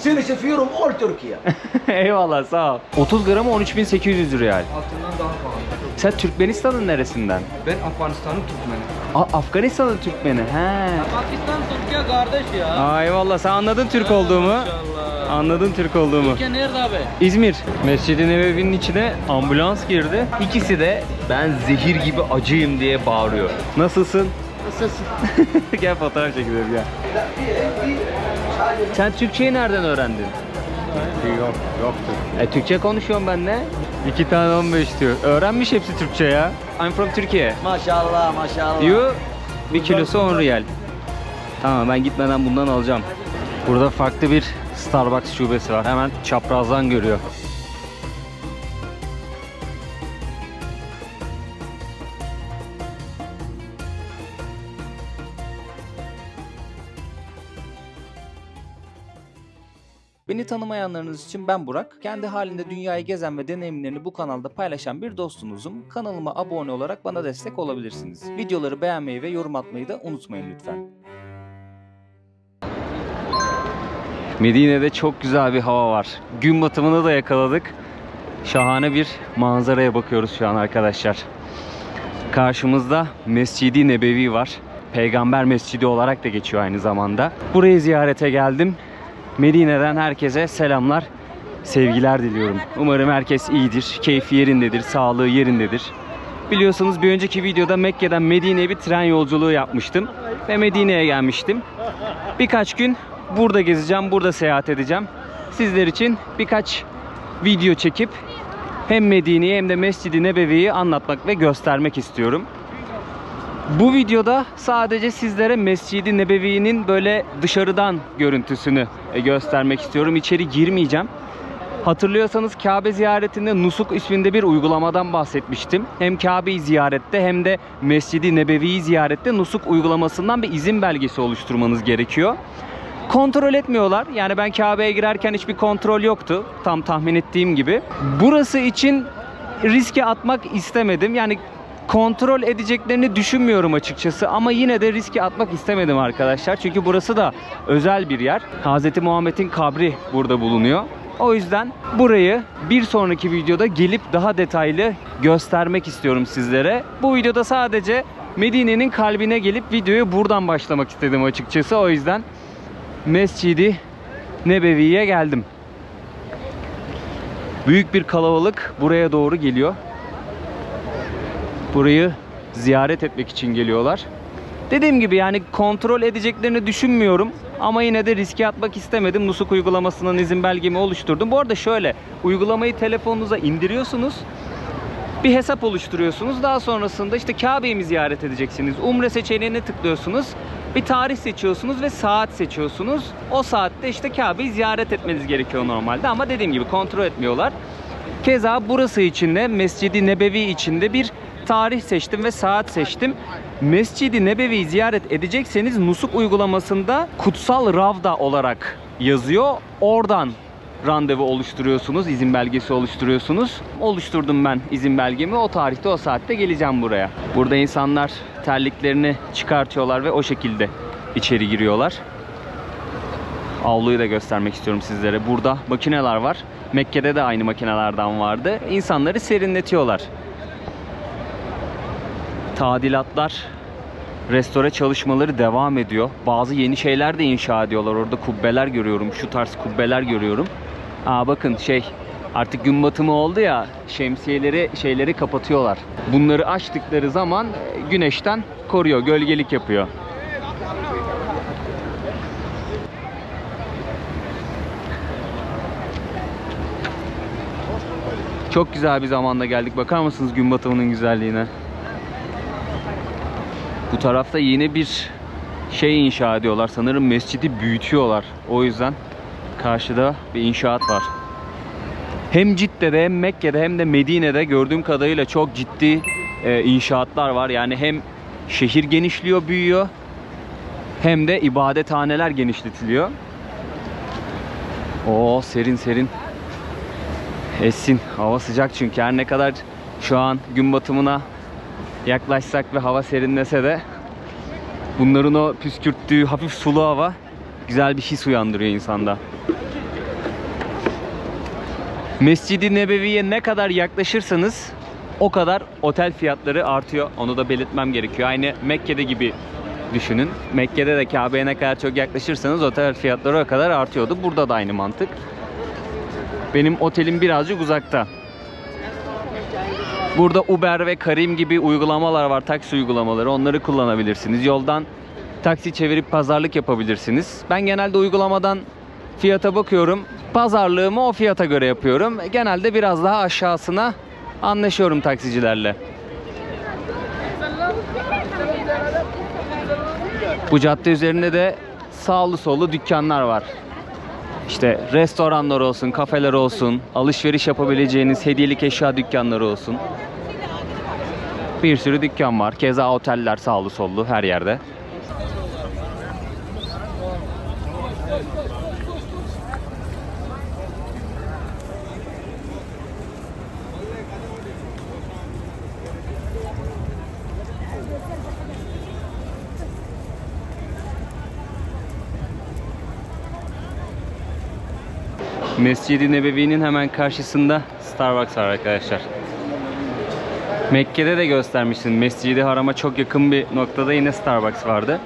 Seni seviyorum all Türkiye. Eyvallah sağ ol. 30 gramı 13.800 riyal. Altından daha pahalı. Sen Türkmenistan'ın neresinden? Ben Afganistan'ın Türkmeni. A- Afganistan'ın Türkmeni. He. Pakistan Türkiye kardeş ya. Aa, eyvallah sen anladın Türk olduğumu. Maşallah. Anladın Türk olduğumu. Türkiye nerede abi? İzmir. Mescid-i Nebevi'nin içine ambulans girdi. İkisi de ben zehir gibi acıyım diye bağırıyor. Nasılsın? Nasılsın? gel fotoğraf çekelim gel. Sen Türkçeyi nereden öğrendin? Yok, yoktur. E, Türkçe konuşuyorum ben de. 2 tane 15 diyor. Öğrenmiş hepsi Türkçe ya. I'm from Türkiye. maşallah maşallah. Diyor bir kilosu 10 riyal. Tamam ben gitmeden bundan alacağım. Burada farklı bir Starbucks şubesi var. Hemen çaprazdan görüyor. Beni tanımayanlarınız için ben Burak. Kendi halinde dünyayı gezen ve deneyimlerini bu kanalda paylaşan bir dostunuzum. Kanalıma abone olarak bana destek olabilirsiniz. Videoları beğenmeyi ve yorum atmayı da unutmayın lütfen. Medine'de çok güzel bir hava var. Gün batımını da yakaladık. Şahane bir manzaraya bakıyoruz şu an arkadaşlar. Karşımızda Mescidi Nebevi var. Peygamber Mescidi olarak da geçiyor aynı zamanda. Burayı ziyarete geldim. Medine'den herkese selamlar, sevgiler diliyorum. Umarım herkes iyidir, keyfi yerindedir, sağlığı yerindedir. Biliyorsunuz bir önceki videoda Mekke'den Medine'ye bir tren yolculuğu yapmıştım ve Medine'ye gelmiştim. Birkaç gün burada gezeceğim, burada seyahat edeceğim. Sizler için birkaç video çekip hem Medine'yi hem de Mescid-i Nebevi'yi anlatmak ve göstermek istiyorum. Bu videoda sadece sizlere Mescid-i Nebevi'nin böyle dışarıdan görüntüsünü e, göstermek istiyorum. İçeri girmeyeceğim. Hatırlıyorsanız Kabe ziyaretinde Nusuk isminde bir uygulamadan bahsetmiştim. Hem Kabe'yi ziyarette hem de Mescid-i Nebevi'yi ziyarette Nusuk uygulamasından bir izin belgesi oluşturmanız gerekiyor. Kontrol etmiyorlar. Yani ben Kabe'ye girerken hiçbir kontrol yoktu. Tam tahmin ettiğim gibi. Burası için riske atmak istemedim. Yani kontrol edeceklerini düşünmüyorum açıkçası ama yine de riske atmak istemedim arkadaşlar. Çünkü burası da özel bir yer. Hz. Muhammed'in kabri burada bulunuyor. O yüzden burayı bir sonraki videoda gelip daha detaylı göstermek istiyorum sizlere. Bu videoda sadece Medine'nin kalbine gelip videoyu buradan başlamak istedim açıkçası. O yüzden Mescidi Nebevi'ye geldim. Büyük bir kalabalık buraya doğru geliyor. Burayı ziyaret etmek için geliyorlar. Dediğim gibi yani kontrol edeceklerini düşünmüyorum. Ama yine de riske atmak istemedim. Nusuk uygulamasının izin belgemi oluşturdum. Bu arada şöyle, uygulamayı telefonunuza indiriyorsunuz. Bir hesap oluşturuyorsunuz. Daha sonrasında işte Kabe'yi ziyaret edeceksiniz? Umre seçeneğine tıklıyorsunuz. Bir tarih seçiyorsunuz ve saat seçiyorsunuz. O saatte işte Kabe'yi ziyaret etmeniz gerekiyor normalde ama dediğim gibi kontrol etmiyorlar. Keza burası için de Mescid-i Nebevi içinde bir tarih seçtim ve saat seçtim. Mescid-i Nebevi'yi ziyaret edecekseniz Nusuk uygulamasında Kutsal Ravda olarak yazıyor. Oradan randevu oluşturuyorsunuz, izin belgesi oluşturuyorsunuz. Oluşturdum ben izin belgemi. O tarihte, o saatte geleceğim buraya. Burada insanlar terliklerini çıkartıyorlar ve o şekilde içeri giriyorlar. Avluyu da göstermek istiyorum sizlere. Burada makineler var. Mekke'de de aynı makinelerden vardı. İnsanları serinletiyorlar. Tadilatlar, restore çalışmaları devam ediyor. Bazı yeni şeyler de inşa ediyorlar. Orada kubbeler görüyorum. Şu tarz kubbeler görüyorum. Aa bakın şey artık gün batımı oldu ya şemsiyeleri şeyleri kapatıyorlar. Bunları açtıkları zaman e, güneşten koruyor, gölgelik yapıyor. Çok güzel bir zamanda geldik. Bakar mısınız gün batımının güzelliğine? Bu tarafta yeni bir şey inşa ediyorlar. Sanırım mescidi büyütüyorlar. O yüzden karşıda bir inşaat var. Hem Cidde'de hem Mekke'de hem de Medine'de gördüğüm kadarıyla çok ciddi e, inşaatlar var. Yani hem şehir genişliyor, büyüyor hem de ibadethaneler genişletiliyor. Oo serin serin. Esin. Hava sıcak çünkü her ne kadar şu an gün batımına yaklaşsak ve hava serinlese de bunların o püskürttüğü hafif sulu hava güzel bir his uyandırıyor insanda. Mescid-i Nebevi'ye ne kadar yaklaşırsanız o kadar otel fiyatları artıyor. Onu da belirtmem gerekiyor. Aynı Mekke'de gibi düşünün. Mekke'de de Kabe'ye ne kadar çok yaklaşırsanız otel fiyatları o kadar artıyordu. Burada da aynı mantık. Benim otelim birazcık uzakta. Burada Uber ve Karim gibi uygulamalar var, taksi uygulamaları. Onları kullanabilirsiniz. Yoldan taksi çevirip pazarlık yapabilirsiniz. Ben genelde uygulamadan fiyata bakıyorum. Pazarlığımı o fiyata göre yapıyorum. Genelde biraz daha aşağısına anlaşıyorum taksicilerle. Bu cadde üzerinde de sağlı sollu dükkanlar var. İşte restoranlar olsun, kafeler olsun, alışveriş yapabileceğiniz hediyelik eşya dükkanları olsun. Bir sürü dükkan var. Keza oteller sağlı sollu her yerde. Mescid-i Nebevi'nin hemen karşısında Starbucks var arkadaşlar. Mekke'de de göstermiştim. Mescid-i Haram'a çok yakın bir noktada yine Starbucks vardı.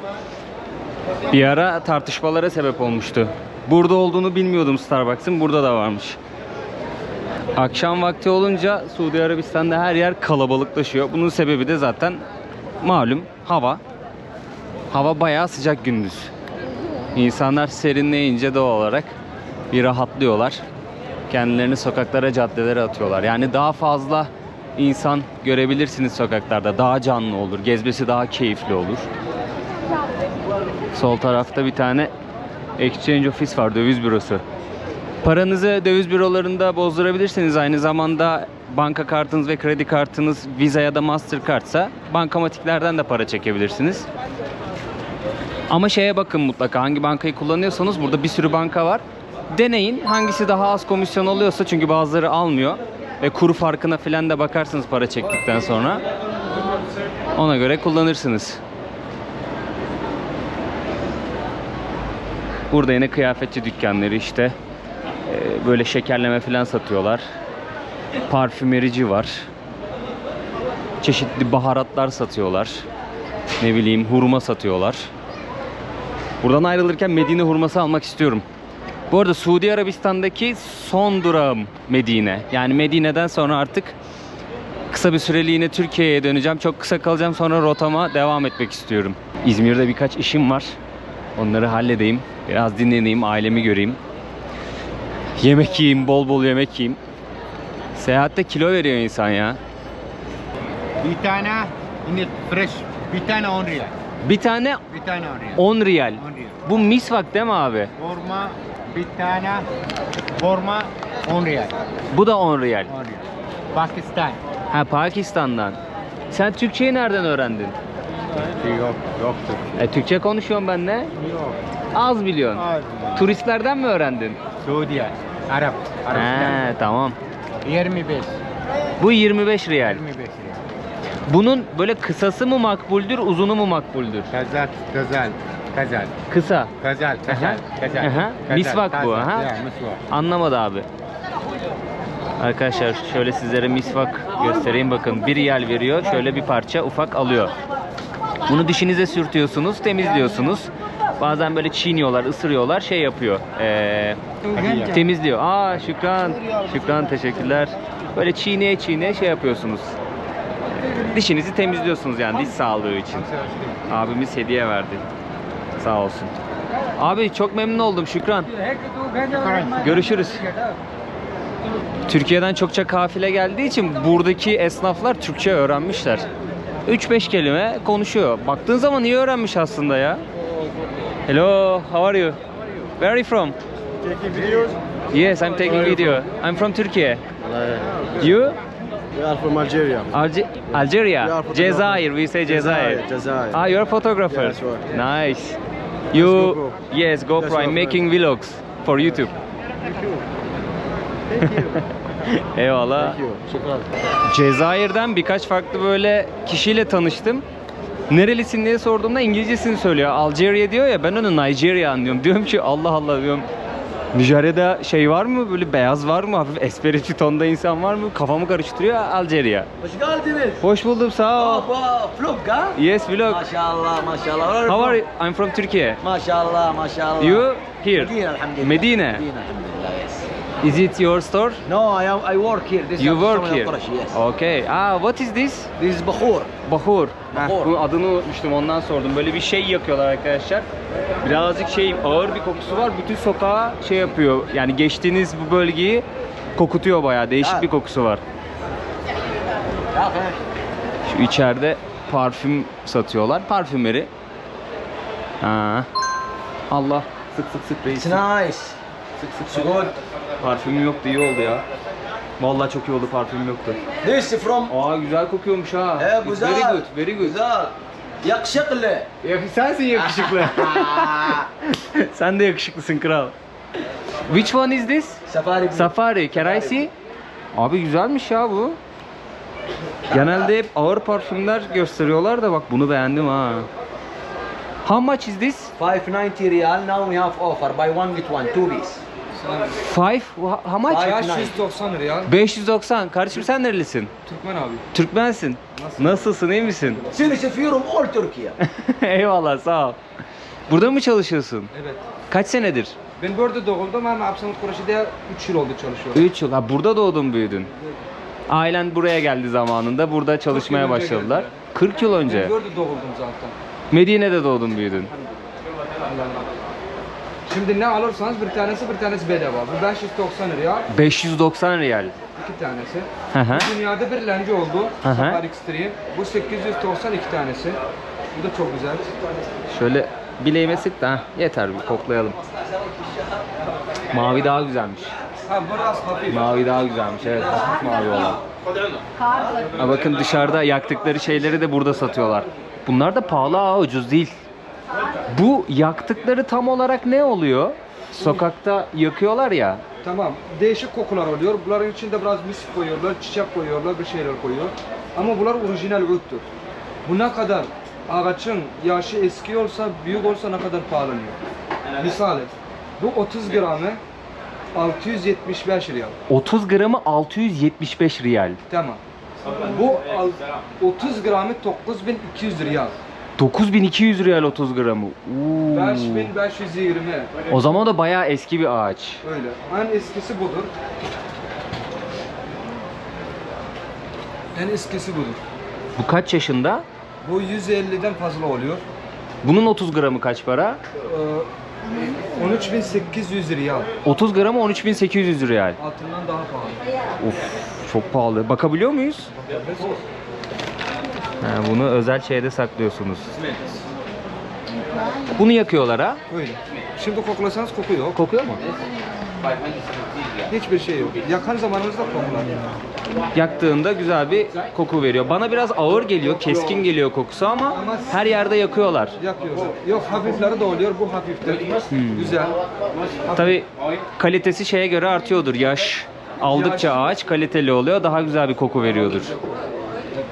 Bir ara tartışmalara sebep olmuştu. Burada olduğunu bilmiyordum Starbucks'ın. Burada da varmış. Akşam vakti olunca Suudi Arabistan'da her yer kalabalıklaşıyor. Bunun sebebi de zaten malum hava. Hava bayağı sıcak gündüz. İnsanlar serinleyince doğal olarak bir rahatlıyorlar. Kendilerini sokaklara, caddelere atıyorlar. Yani daha fazla insan görebilirsiniz sokaklarda. Daha canlı olur. Gezmesi daha keyifli olur. Sol tarafta bir tane exchange office var, döviz bürosu. Paranızı döviz bürolarında bozdurabilirsiniz. Aynı zamanda banka kartınız ve kredi kartınız Visa ya da Mastercard'sa bankamatiklerden de para çekebilirsiniz. Ama şeye bakın mutlaka hangi bankayı kullanıyorsanız burada bir sürü banka var. Deneyin hangisi daha az komisyon alıyorsa çünkü bazıları almıyor. Ve kuru farkına falan da bakarsınız para çektikten sonra. Ona göre kullanırsınız. Burada yine kıyafetçi dükkanları işte. Ee, Böyle şekerleme falan satıyorlar. Parfümerici var. Çeşitli baharatlar satıyorlar. Ne bileyim hurma satıyorlar. Buradan ayrılırken Medine hurması almak istiyorum. Bu arada Suudi Arabistan'daki son durağım Medine. Yani Medine'den sonra artık kısa bir süreliğine Türkiye'ye döneceğim. Çok kısa kalacağım sonra rotama devam etmek istiyorum. İzmir'de birkaç işim var. Onları halledeyim. Biraz dinleneyim, ailemi göreyim. Yemek yiyeyim, bol bol yemek yiyeyim. Seyahatte kilo veriyor insan ya. Bir tane yine fresh. Bir tane 10 riyal. Bir tane Bir tane 10 riyal. 10 riyal. 10 riyal. Bu misvak değil mi abi? Forma bir tane forma 10 riyal. 10 Bu da 10 riyal. riyal. Pakistan. Ha Pakistan'dan. Sen Türkçeyi nereden öğrendin? Yok, yoktur. E, Türkçe konuşuyorum ben de. Yok. Az biliyorsun. Az. Turistlerden mi öğrendin? Suudiye. Arap. Arabistan. He tamam. 25. Bu 25 riyal. 25 riyal. Bunun böyle kısası mı makbuldür, uzunu mu makbuldür? Kazak, kazal, kazal. Kısa. Kazal, kazal, kazal. Aha. Misvak bu, kazal. aha. Ya, misvak. Anlamadı abi. Arkadaşlar şöyle sizlere misvak göstereyim bakın. 1 riyal veriyor. Şöyle bir parça ufak alıyor. Bunu dişinize sürtüyorsunuz, temizliyorsunuz. Bazen böyle çiğniyorlar, ısırıyorlar, şey yapıyor. Ee, temizliyor. Aa şükran. Şükran teşekkürler. Böyle çiğneye çiğneye şey yapıyorsunuz. Dişinizi temizliyorsunuz yani diş sağlığı için. Abimiz hediye verdi. Sağ olsun. Abi çok memnun oldum Şükran. Görüşürüz. Türkiye'den çokça kafile geldiği için buradaki esnaflar Türkçe öğrenmişler. 3-5 kelime konuşuyor. Baktığın zaman iyi öğrenmiş aslında ya. Hello, how are you? Where are you from? Taking videos? Yes, I'm taking video. I'm from Turkey. You? We are from Algeria. Alge- Algeria. Cezayir. We say Cezayir. Jazair. Ah, you're a photographer. Yes, right. Nice. You GoPro. yes, GoPro. That's I'm making vlogs for YouTube. Eyvallah. Thank you. Şükran. Cezayir'den birkaç farklı böyle kişiyle tanıştım. Nerelisin diye sorduğumda İngilizcesini söylüyor. Algeria diyor ya ben onu Nigeria anlıyorum. Diyorum ki Allah Allah diyorum. Nijerya'da şey var mı? Böyle beyaz var mı? Hafif espritü tonda insan var mı? Kafamı karıştırıyor Alceria. Hoş geldiniz. Hoş buldum sağ ol. Baba, vlog ha? Yes vlog. Maşallah, maşallah. Where How are you? I'm from Turkey. from? Maşallah, maşallah. You here? Medina, alhamdulillah. Alhamdulillah, yes. Is it your store? No, I am, I work here. This is You work here. Yes. Okay. Ah, what is this? This is Bakhur. Bahur. Bahur. Bunun adını unutmuştum ondan sordum. Böyle bir şey yakıyorlar arkadaşlar. Birazcık şey ağır bir kokusu var. Bütün sokağa şey yapıyor. Yani geçtiğiniz bu bölgeyi kokutuyor bayağı. Değişik bir kokusu var. Ya. Şu içeride parfüm satıyorlar. Parfümeri. Ha. Allah. Sık sık sık reis. It's nice. Sık sık sık. Parfümüm yoktu iyi oldu ya. Vallahi çok iyi oldu parfümüm yoktu. This is from... Aa güzel kokuyormuş ha. Eh, It's güzel. Very good, very good. Güzel. Yakışıklı. Ya sensin yakışıklı. Sen de yakışıklısın kral. Which one is this? Safari. Safari. Can I see? Abi güzelmiş ya bu. Genelde hep ağır parfümler gösteriyorlar da bak bunu beğendim ha. How much is this? 590 riyal. Now we have offer. Buy one get one. Two piece. Five? How much? Five. 590 riyal. 590. Kardeşim sen nerelisin? Türkmen abi. Türkmensin. Nasılsın? iyi misin? Seni seviyorum all Türkiye. Eyvallah sağ ol. Burada mı çalışıyorsun? Evet. Kaç senedir? Ben burada doğuldum ama Absamut Kuraşi'de 3 yıl oldu çalışıyorum. 3 yıl. Ha burada doğdun büyüdün. Ailen buraya geldi zamanında. Burada çalışmaya başladılar. geldiler. 40 yıl Ben önce. burada doğuldum zaten. Medine'de doğdun büyüdün. Şimdi ne alırsanız bir tanesi bir tanesi bedava. Bu 590 riyal, 590 riyal. iki tanesi. Hı hı. Dünyada bir lence oldu. Hı hı. Safari Extreme. Bu 890 iki tanesi. Bu da çok güzel. Şöyle bileğime sık da heh, yeter bir koklayalım. Mavi daha güzelmiş. Ha biraz hafif. Mavi daha güzelmiş. Evet hafif mavi olan. Ha, bakın dışarıda yaktıkları şeyleri de burada satıyorlar. Bunlar da pahalı ha ucuz değil. Bu yaktıkları tam olarak ne oluyor? Sokakta yakıyorlar ya. Tamam. Değişik kokular oluyor. Bunların içinde biraz mis koyuyorlar, çiçek koyuyorlar, bir şeyler koyuyor. Ama bunlar orijinal uttur. Bu ne kadar ağaçın yaşı eski olsa, büyük olsa ne kadar pahalanıyor. Misal bu 30 gramı 675 riyal. 30 gramı 675 riyal. Tamam. Bu al- 30 gramı 9200 riyal. 9200 riyal 30 gramı. Oo. 5520. O zaman da bayağı eski bir ağaç. Öyle. En eskisi budur. En eskisi budur. Bu kaç yaşında? Bu 150'den fazla oluyor. Bunun 30 gramı kaç para? Ee, 13800 riyal. 30 gramı 13800 riyal. Altından daha pahalı. Of çok pahalı. Bakabiliyor muyuz? Ha, bunu özel şeyde saklıyorsunuz. Bunu yakıyorlar ha? Öyle. Şimdi koklasanız koku yok. Kokuyor mu? Hiçbir şey yok. Yakan zamanınızda koklar. Yaktığında güzel bir koku veriyor. Bana biraz ağır geliyor, keskin geliyor kokusu ama her yerde yakıyorlar. Yakıyorlar. Yok hafifleri de oluyor. Bu hafiftir. Güzel. Tabi kalitesi şeye göre artıyordur. Yaş aldıkça ağaç kaliteli oluyor. Daha güzel bir koku veriyordur.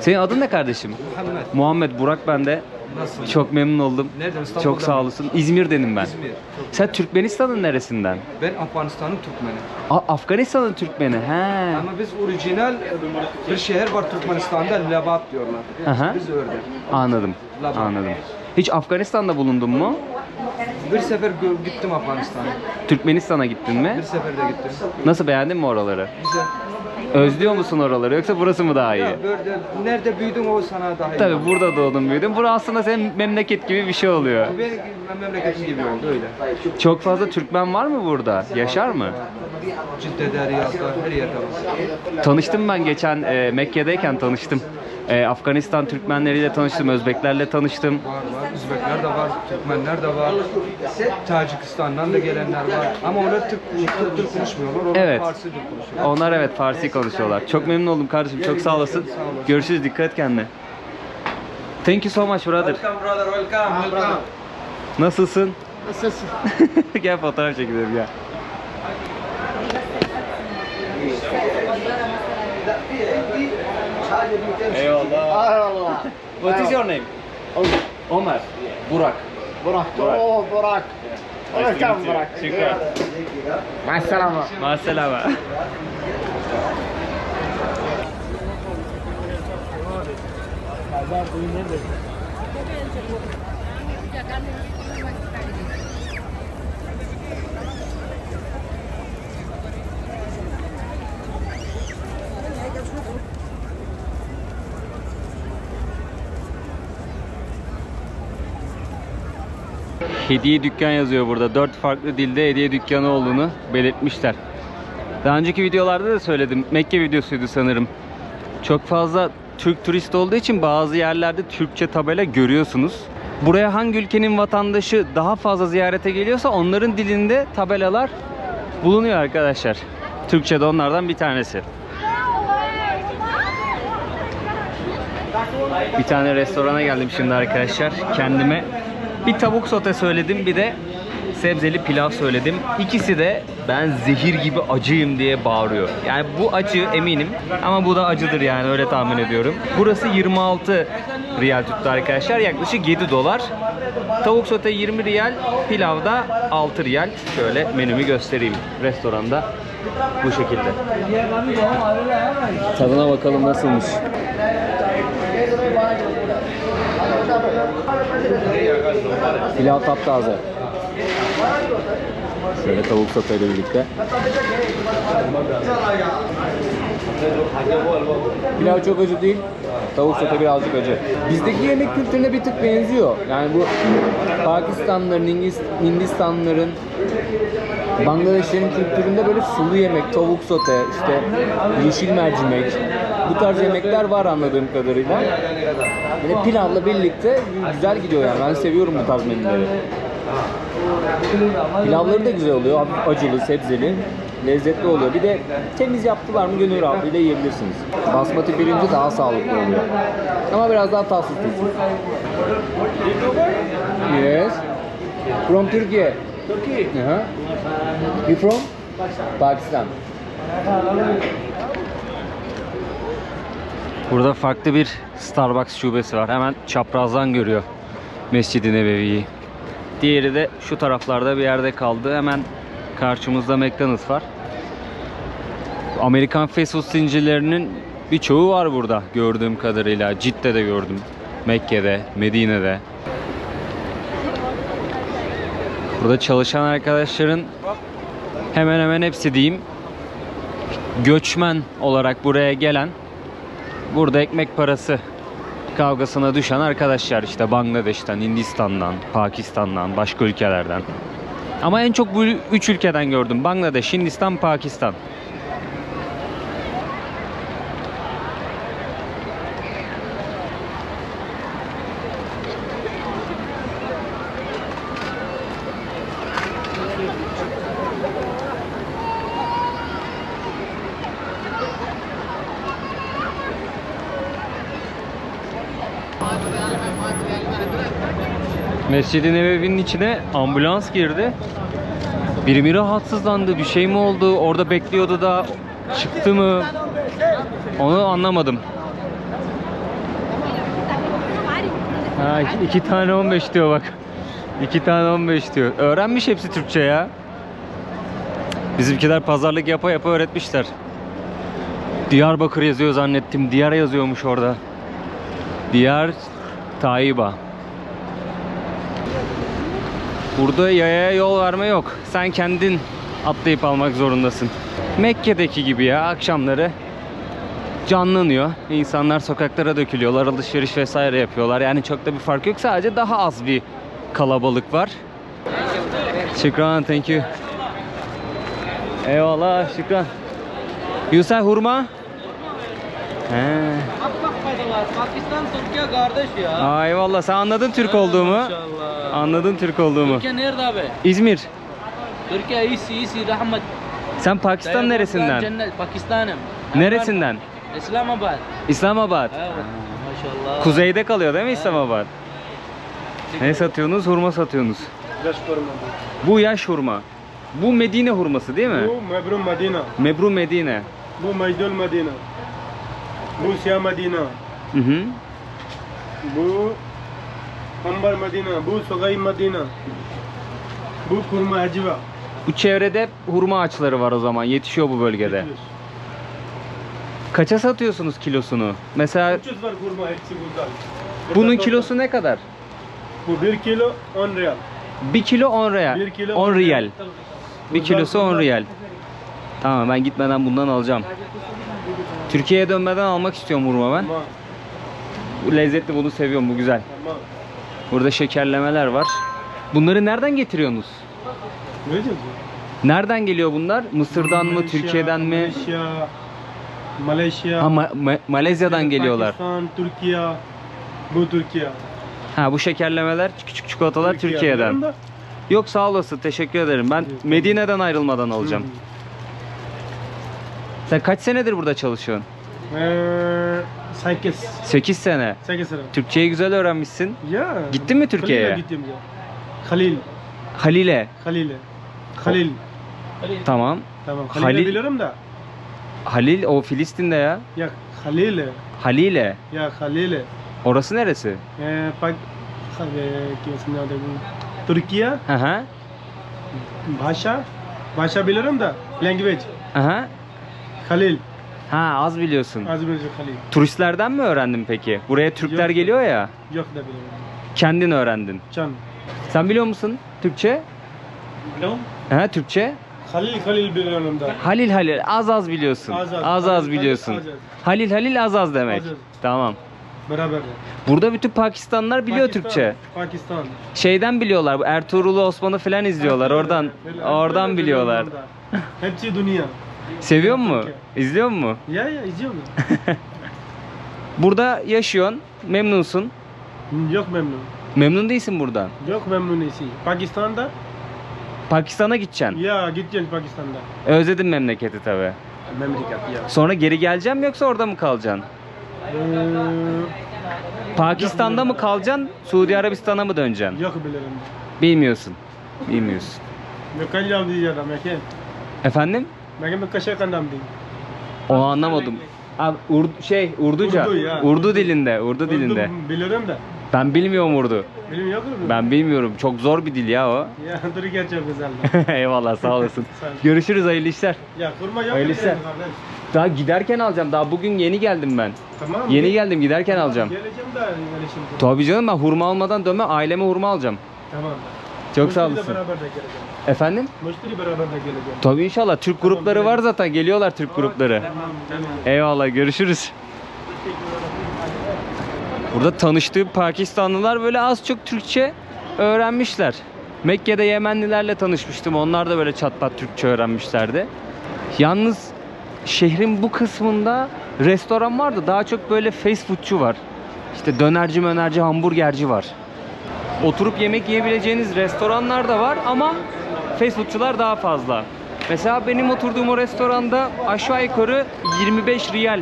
Senin adın ne kardeşim? Muhammed. Muhammed Burak ben de. Nasıl? Çok memnun oldum. Nereden? İstanbul'dan Çok sağ olasın. İzmir'denim ben. İzmir. Sen Türkmenistan'ın neresinden? Ben Afganistan'ın Türkmeni. A- Afganistan'ın Türkmeni. He. Ama biz orijinal bir şehir var Türkmenistan'da Lebat diyorlar. Aha. Biz öyle. Anladım. Laban. Anladım. Hiç Afganistan'da bulundun mu? Bir sefer gö- gittim Afganistan'a. Türkmenistan'a gittin mi? Bir sefer de gittim. Nasıl beğendin mi oraları? Güzel. Özlüyor musun oraları yoksa burası mı daha iyi? Ya böyle nerede büyüdün o sana daha iyi. Tabii burada doğdun büyüdün. Burası aslında senin memleket gibi bir şey oluyor. Bu benim memleketim gibi oldu öyle. Çok fazla Türkmen var mı burada? Yaşar mı? Cidde'de, Riyad'da, her yerde var. Tanıştım ben geçen e, Mekke'deyken tanıştım. E, Afganistan Türkmenleriyle tanıştım, Özbeklerle tanıştım. Var var. Üzbekler de var, Türkmenler de var. Tacikistan'dan da gelenler var. Ama onlar Türk, Türk, Türk konuşmuyorlar. Onlar Evet. Farsi Türk konuşuyor. Onlar evet Farsi konuşuyorlar. Çok memnun oldum kardeşim. Çok sağ olasın. Görüşürüz. Dikkat et kendine. Thank you so much brother. Welcome brother, welcome. welcome. Nasılsın? Nasılsın? gel fotoğraf çekelim gel. Eyvallah. Allah. What is your name? Ömer. Burak. Burak. Oh Burak. Şükran. Masalama. Maselama. Hediye dükkan yazıyor burada. Dört farklı dilde hediye dükkanı olduğunu belirtmişler. Daha önceki videolarda da söyledim. Mekke videosuydu sanırım. Çok fazla Türk turist olduğu için bazı yerlerde Türkçe tabela görüyorsunuz. Buraya hangi ülkenin vatandaşı daha fazla ziyarete geliyorsa onların dilinde tabelalar bulunuyor arkadaşlar. Türkçe de onlardan bir tanesi. Bir tane restorana geldim şimdi arkadaşlar. Kendime bir tavuk sote söyledim bir de sebzeli pilav söyledim. İkisi de ben zehir gibi acıyım diye bağırıyor. Yani bu acı eminim ama bu da acıdır yani öyle tahmin ediyorum. Burası 26 riyal tuttu arkadaşlar. Yaklaşık 7 dolar. Tavuk sote 20 riyal, pilav da 6 riyal. Şöyle menümü göstereyim restoranda. Bu şekilde. Tadına bakalım nasılmış. Pilav taptaze. Şöyle tavuk sotayla birlikte. Pilav çok acı değil. Tavuk sote birazcık acı. Bizdeki yemek kültürüne bir tık benziyor. Yani bu Pakistanlıların, Hindistanlıların, Bangladeşlerin kültüründe böyle sulu yemek, tavuk sote, işte yeşil mercimek, bu tarz yemekler var anladığım kadarıyla. Böyle pilavla birlikte güzel gidiyor yani. Ben seviyorum bu tarz menüleri. Pilavları da güzel oluyor. Hafif acılı, sebzeli. Lezzetli oluyor. Bir de temiz yaptılar mı gönül rahatlığıyla yiyebilirsiniz. Basmati pirinci daha sağlıklı oluyor. Ama biraz daha tatsız tuzsuz. Yes. From Turkey. Turkey. Uh-huh. You from? Pakistan. Burada farklı bir Starbucks şubesi var. Hemen çaprazdan görüyor Mescid-i Nebevi'yi. Diğeri de şu taraflarda bir yerde kaldı. Hemen karşımızda McDonald's var. Amerikan fast food zincirlerinin birçoğu var burada gördüğüm kadarıyla. Cidde'de gördüm. Mekke'de, Medine'de. Burada çalışan arkadaşların hemen hemen hepsi diyeyim göçmen olarak buraya gelen burada ekmek parası kavgasına düşen arkadaşlar işte Bangladeş'ten, Hindistan'dan, Pakistan'dan, başka ülkelerden. Ama en çok bu üç ülkeden gördüm. Bangladeş, Hindistan, Pakistan. Mescid-i Nebevi'nin içine ambulans girdi. Biri mi rahatsızlandı, bir şey mi oldu, orada bekliyordu da çıktı mı? Onu anlamadım. Ha, iki, tane 15 diyor bak. İki tane 15 diyor. Öğrenmiş hepsi Türkçe ya. Bizimkiler pazarlık yapa yapa öğretmişler. Diyarbakır yazıyor zannettim. Diyar yazıyormuş orada. Diyar Tayyiba. Burada yayaya yol verme yok. Sen kendin atlayıp almak zorundasın. Mekke'deki gibi ya akşamları canlanıyor. İnsanlar sokaklara dökülüyorlar, alışveriş vesaire yapıyorlar. Yani çok da bir fark yok. Sadece daha az bir kalabalık var. Şükran, thank you. Eyvallah, şükran. You say hurma? He. Pakistan Türkiye kardeş ya. Aa, eyvallah. Sen anladın Türk olduğumu. Maşallah. Anladın Türk olduğumu. Türkiye nerede abi? İzmir. Türkiye iyisi iyisi rahmet. Sen Pakistan neresinden? Cennet Pakistan'ım. Neresinden? İslamabad. İslamabad. Evet. Maşallah. Kuzeyde kalıyor değil mi İslamabad? Ne satıyorsunuz? Hurma satıyorsunuz. Bu yaş hurma. Bu Medine hurması değil mi? Bu Mebrum Medina, Mebru Medine. bu Mejdul Medina, bu Siyah Medina, Hı hı. bu Ambar Medina, bu Sugay Medina. Bu kurma acıva. Bu çevrede hurma ağaçları var o zaman. Yetişiyor bu bölgede. Kaça satıyorsunuz kilosunu? Mesela 300 var kurma hepsi burada. bunun kilosu ne kadar? Bu 1 kilo 10 riyal. 1 kilo 10 real. Bir kilo 10 on riyal. riyal. Bir kilosu 10 riyal. Tamam ben gitmeden bundan alacağım. Türkiye'ye dönmeden almak istiyorum hurma ben. Tamam. Bu lezzetli bunu seviyorum bu güzel. Tamam. Burada şekerlemeler var. Bunları nereden getiriyorsunuz? Ne diyorsun? Nereden geliyor bunlar? Mısır'dan mı, Malezya, Türkiye'den mi? Malezya, Malezya, Ha Ma- Ma- Malezya'dan geliyorlar. Pakistan, Türkiye. Bu Türkiye. Ha bu şekerlemeler, küçük çikolatalar Türkiye. Türkiye'den. Da. Yok sağ olasın. Teşekkür ederim. Ben Medine'den ayrılmadan alacağım. Hmm. Sen kaç senedir burada çalışıyorsun? Ee, 8. 8 sene. 8 sene. Türkçeyi güzel öğrenmişsin. Ya. Gittin mi Türkiye'ye? Halil'e gittim ya. Halil. Halil'e. Halil'e. Halil. Tamam. Tamam. Halil'i Halil. biliyorum da. Halil o Filistin'de ya. Ya Halil'e. Halil'e. Ya Halil'e. Orası neresi? Ee, bak Türkiye. Hı hı. Başa. Başa biliyorum da. Language. Hı hı. Halil. Ha az biliyorsun. Az biliyorum Halil. Turistlerden mi öğrendin peki? Buraya Türkler Yok. geliyor ya. Yok da biliyorum. Kendin öğrendin. Can. Sen biliyor musun Türkçe? Biliyorum. Ha Türkçe? Halil Halil biliyorum da. Halil Halil az az biliyorsun. Az Az az. az, Halil, biliyorsun. Halil, az az. Halil Halil az az demek. Az az. Tamam. Beraber. Burada bütün Pakistanlılar biliyor Pakistan, Türkçe. Pakistan. Şeyden biliyorlar. Bu Ertuğrul'u Osman'ı falan izliyorlar. Oradan Öyle- oradan öyle biliyorlar. biliyorum da. Hepsi dünya. Seviyor mu? İzliyor mu? Ya ya izliyorum. burada yaşıyorsun. Memnunsun. Yok memnun. Memnun değilsin buradan. Yok memnun değilsin. Pakistan'da? Pakistan'a gideceksin. Ya gideceğim Pakistan'da. Özledin memleketi tabi. Memleket ya. Sonra geri geleceğim yoksa orada mı kalacaksın? Ee, Pakistan'da mı kalacaksın? Suudi Arabistan'a mı döneceksin? Yok bilirim. Bilmiyorsun. Bilmiyorsun. Yok kalacağım diyeceğim. Efendim? Megan Bekkaşakan'dan değil. Onu anlamadım. Abi, Ur şey Urduca. Urdu, ya. Urdu dilinde, Urdu, Urdu dilinde. Biliyorum da. Ben bilmiyorum Urdu. Bilmiyor musun? Ben bilmiyorum. Çok zor bir dil ya o. Ya dur gerçek güzel. Eyvallah sağ olasın. Görüşürüz hayırlı işler. Ya kurma yok. Hayırlı işler. Daha giderken alacağım. Daha bugün yeni geldim ben. Tamam. Yeni gel geldim giderken tamam, alacağım. Geleceğim de öyle. Tabii canım ben hurma almadan dönme aileme hurma alacağım. Tamam. Çok sağ olasın. beraber de geleceğim. Efendim? Müşteri beraber de geleceğim. Tabii inşallah. Türk grupları var zaten. Geliyorlar Türk grupları. Eyvallah görüşürüz. Burada tanıştığı Pakistanlılar böyle az çok Türkçe öğrenmişler. Mekke'de Yemenlilerle tanışmıştım. Onlar da böyle çat pat Türkçe öğrenmişlerdi. Yalnız şehrin bu kısmında restoran vardı. Daha çok böyle fast foodçu var. İşte dönerci mönerci hamburgerci var. Oturup yemek yiyebileceğiniz restoranlar da var ama fast foodçular daha fazla. Mesela benim oturduğum o restoranda aşağı yukarı 25 riyal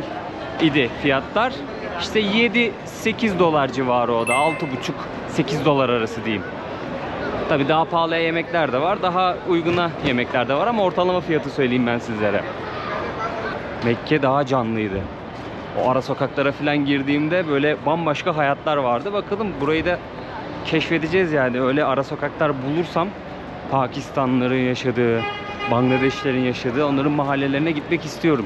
idi fiyatlar. İşte 7-8 dolar civarı o da. 6,5-8 dolar arası diyeyim. Tabi daha pahalı yemekler de var. Daha uyguna yemekler de var ama ortalama fiyatı söyleyeyim ben sizlere. Mekke daha canlıydı. O ara sokaklara falan girdiğimde böyle bambaşka hayatlar vardı. Bakalım burayı da keşfedeceğiz yani. Öyle ara sokaklar bulursam Pakistanlıların yaşadığı, Bangladeşlerin yaşadığı onların mahallelerine gitmek istiyorum.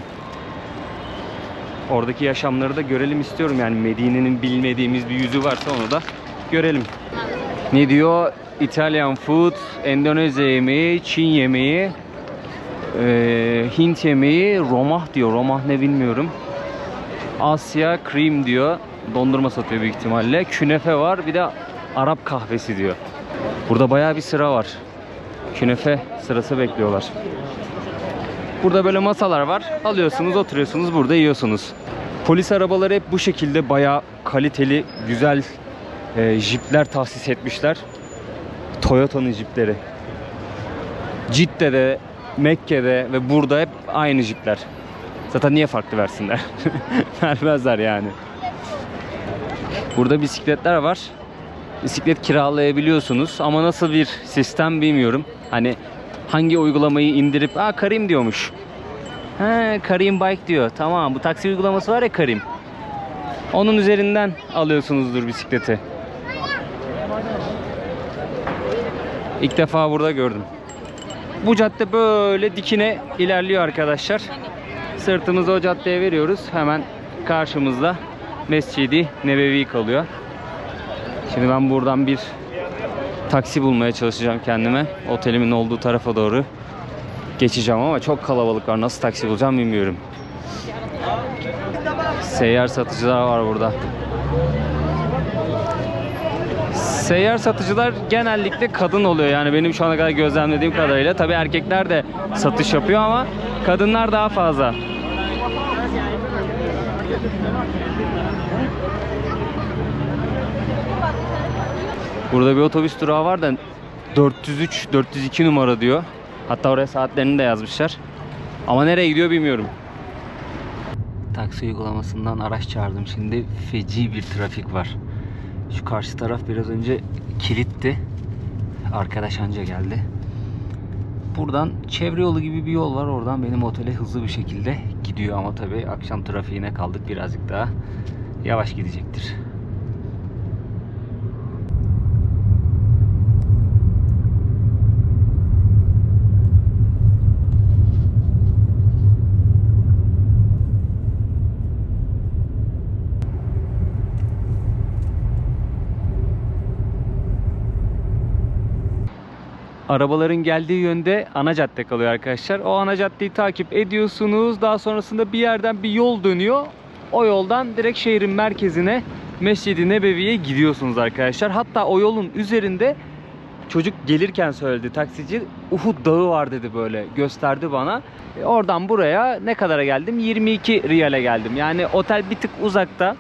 Oradaki yaşamları da görelim istiyorum. Yani Medine'nin bilmediğimiz bir yüzü varsa onu da görelim. Ne diyor? Italian food, Endonezya yemeği, Çin yemeği, eee, Hint yemeği, romah diyor. Romah ne bilmiyorum. Asya cream diyor. Dondurma satıyor büyük ihtimalle. Künefe var. Bir de Arap kahvesi diyor. Burada bayağı bir sıra var. Künefe sırası bekliyorlar. Burada böyle masalar var. Alıyorsunuz, oturuyorsunuz, burada yiyorsunuz. Polis arabaları hep bu şekilde bayağı kaliteli, güzel e, jipler tahsis etmişler. Toyota'nın jipleri. Cidde'de, Mekke'de ve burada hep aynı jipler. Zaten niye farklı versinler? Vermezler yani. Burada bisikletler var. Bisiklet kiralayabiliyorsunuz ama nasıl bir sistem bilmiyorum. Hani hangi uygulamayı indirip aa Karim diyormuş. He Karim Bike diyor. Tamam bu taksi uygulaması var ya Karim. Onun üzerinden alıyorsunuzdur bisikleti. İlk defa burada gördüm. Bu cadde böyle dikine ilerliyor arkadaşlar. Sırtımızı o caddeye veriyoruz. Hemen karşımızda Mescidi Nebevi kalıyor. Şimdi ben buradan bir taksi bulmaya çalışacağım kendime. Otelimin olduğu tarafa doğru geçeceğim ama çok kalabalık var. Nasıl taksi bulacağım bilmiyorum. Seyyar satıcılar var burada. Seyyar satıcılar genellikle kadın oluyor yani benim şu ana kadar gözlemlediğim kadarıyla. Tabi erkekler de satış yapıyor ama kadınlar daha fazla. Burada bir otobüs durağı var da 403 402 numara diyor. Hatta oraya saatlerini de yazmışlar. Ama nereye gidiyor bilmiyorum. Taksi uygulamasından araç çağırdım. Şimdi feci bir trafik var. Şu karşı taraf biraz önce kilitti. Arkadaş anca geldi. Buradan çevre yolu gibi bir yol var. Oradan benim otele hızlı bir şekilde gidiyor ama tabii akşam trafiğine kaldık birazcık daha yavaş gidecektir. Arabaların geldiği yönde ana cadde kalıyor arkadaşlar. O ana caddeyi takip ediyorsunuz. Daha sonrasında bir yerden bir yol dönüyor. O yoldan direkt şehrin merkezine Mescid-i Nebevi'ye gidiyorsunuz arkadaşlar. Hatta o yolun üzerinde çocuk gelirken söyledi taksici Uhud Dağı var dedi böyle gösterdi bana. E, Oradan buraya ne kadara geldim? 22 riyale geldim. Yani otel bir tık uzakta.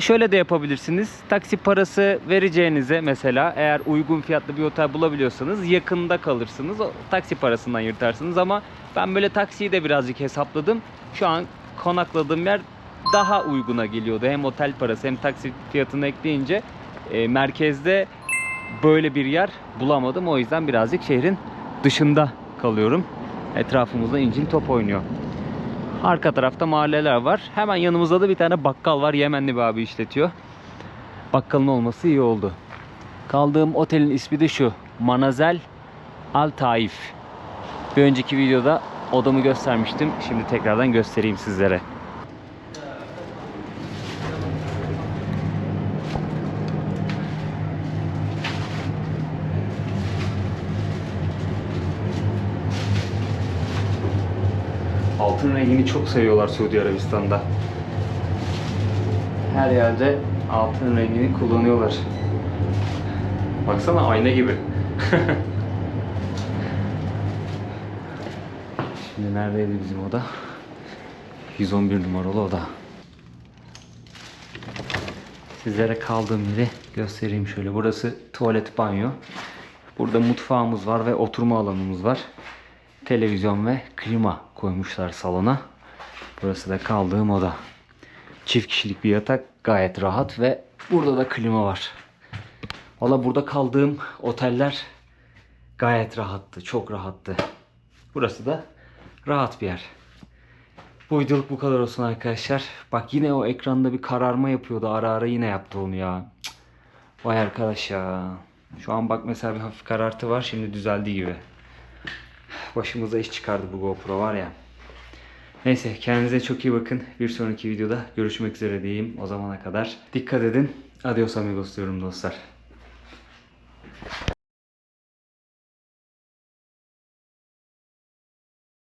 Şöyle de yapabilirsiniz. Taksi parası vereceğinize mesela eğer uygun fiyatlı bir otel bulabiliyorsanız yakında kalırsınız. O taksi parasından yırtarsınız ama ben böyle taksiyi de birazcık hesapladım. Şu an konakladığım yer daha uyguna geliyordu. Hem otel parası hem taksi fiyatını ekleyince e, merkezde böyle bir yer bulamadım. O yüzden birazcık şehrin dışında kalıyorum. Etrafımızda incin top oynuyor. Arka tarafta mahalleler var. Hemen yanımızda da bir tane bakkal var. Yemenli bir abi işletiyor. Bakkalın olması iyi oldu. Kaldığım otelin ismi de şu. Manazel Al Taif. Bir önceki videoda odamı göstermiştim. Şimdi tekrardan göstereyim sizlere. Altın rengini çok seviyorlar Suudi Arabistan'da. Her yerde altın rengini kullanıyorlar. Baksana ayna gibi. Şimdi neredeydi bizim oda? 111 numaralı oda. Sizlere kaldığım yeri göstereyim şöyle. Burası tuvalet banyo. Burada mutfağımız var ve oturma alanımız var. Televizyon ve klima koymuşlar salona. Burası da kaldığım oda. Çift kişilik bir yatak gayet rahat ve burada da klima var. Valla burada kaldığım oteller gayet rahattı. Çok rahattı. Burası da rahat bir yer. Bu videoluk bu kadar olsun arkadaşlar. Bak yine o ekranda bir kararma yapıyordu. Ara ara yine yaptı onu ya. Vay arkadaş ya. Şu an bak mesela bir hafif karartı var. Şimdi düzeldi gibi. Başımıza iş çıkardı bu GoPro var ya. Neyse kendinize çok iyi bakın. Bir sonraki videoda görüşmek üzere diyeyim. O zamana kadar dikkat edin. Adios amigos diyorum dostlar.